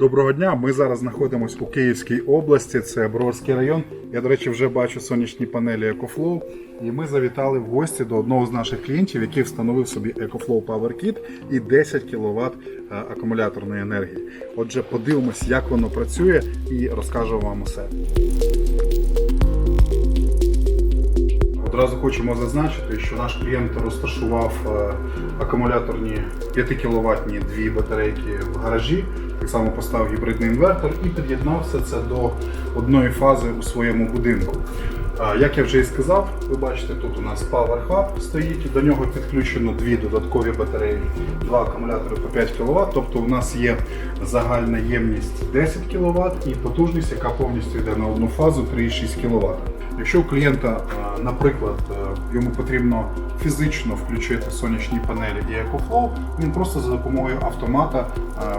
Доброго дня. Ми зараз знаходимося у Київській області. Це Броварський район. Я, до речі, вже бачу сонячні панелі EcoFlow. І ми завітали в гості до одного з наших клієнтів, який встановив собі EcoFlow Power Kit і 10 кВт акумуляторної енергії. Отже, подивимось, як воно працює, і розкажу вам усе. Одразу хочемо зазначити, що наш клієнт розташував е, акумуляторні 5 кВт дві батарейки в гаражі, так само поставив гібридний інвертор і під'єднав все це до одної фази у своєму будинку. Як я вже і сказав, ви бачите, тут у нас Power Hub стоїть, до нього підключено дві додаткові батареї, два акумулятори по 5 кВт, тобто у нас є загальна ємність 10 кВт і потужність, яка повністю йде на одну фазу 3,6 кВт. Якщо у клієнта, наприклад, е, йому потрібно фізично включити сонячні панелі і EcoFlow, він просто за допомогою автомата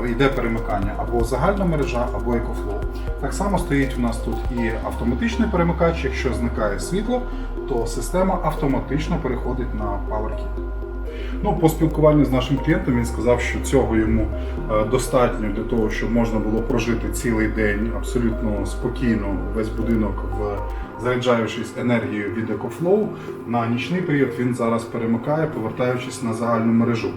е, йде перемикання або загальна мережа, або EcoFlow. Так само стоїть у нас тут і автоматичний перемикач. Якщо зникає світло, то система автоматично переходить на PowerKit. Ну, по спілкуванню з нашим клієнтом він сказав, що цього йому е, достатньо для того, щоб можна було прожити цілий день абсолютно спокійно весь будинок в заряджаючись енергією від EcoFlow. На нічний період він зараз перемикає, повертаючись на загальну мережу.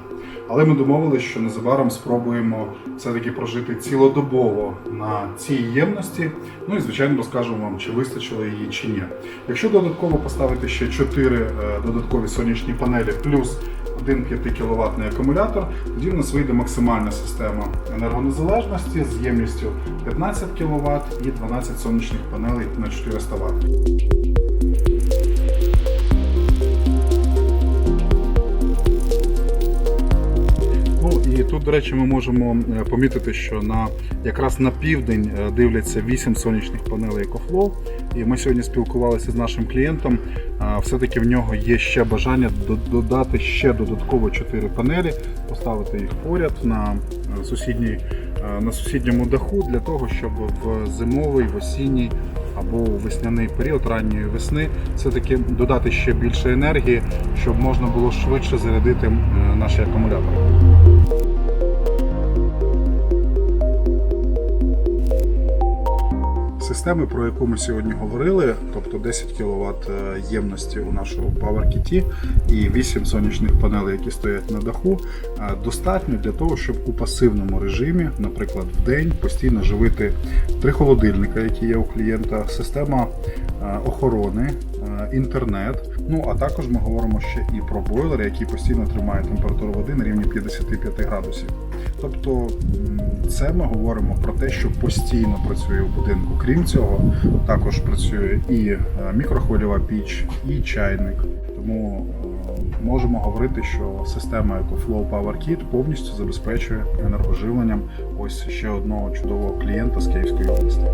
Але ми домовилися, що незабаром спробуємо все-таки прожити цілодобово на цій ємності. Ну і звичайно розкажемо вам, чи вистачило її чи ні. Якщо додатково поставити ще 4 додаткові сонячні панелі плюс один 5 кВт акумулятор, тоді в нас вийде максимальна система енергонезалежності з ємністю 15 кВт і 12 сонячних панелей на 400 Вт. Ну і тут, до речі, ми можемо е, помітити, що на якраз на південь е, дивляться 8 сонячних панелей EcoFlow. І ми сьогодні спілкувалися з нашим клієнтом. Все-таки в нього є ще бажання додати ще додатково 4 панелі, поставити їх поряд на е, сусідній, е, на сусідньому даху для того, щоб в зимовий, в осінній або у весняний період ранньої весни все-таки додати ще більше енергії, щоб можна було швидше зарядити е, наші акумулятори. Системи, про яку ми сьогодні говорили, тобто 10 кВт ємності у нашому PowerKit і 8 сонячних панелей, які стоять на даху, е, достатньо для того, щоб у пасивному режимі, наприклад, в день постійно живити три холодильника, які є у клієнта, система е, охорони, е, інтернет. Ну а також ми говоримо ще і про бойлер, який постійно тримає температуру води на рівні 55 градусів. Тобто це ми говоримо про те, що постійно працює у будинку. Крім цього, також працює і е, мікрохвильова піч, і чайник. Тому е, можемо говорити, що система EcoFlow Power Kit повністю забезпечує енергоживленням ось ще одного чудового клієнта з Київської області.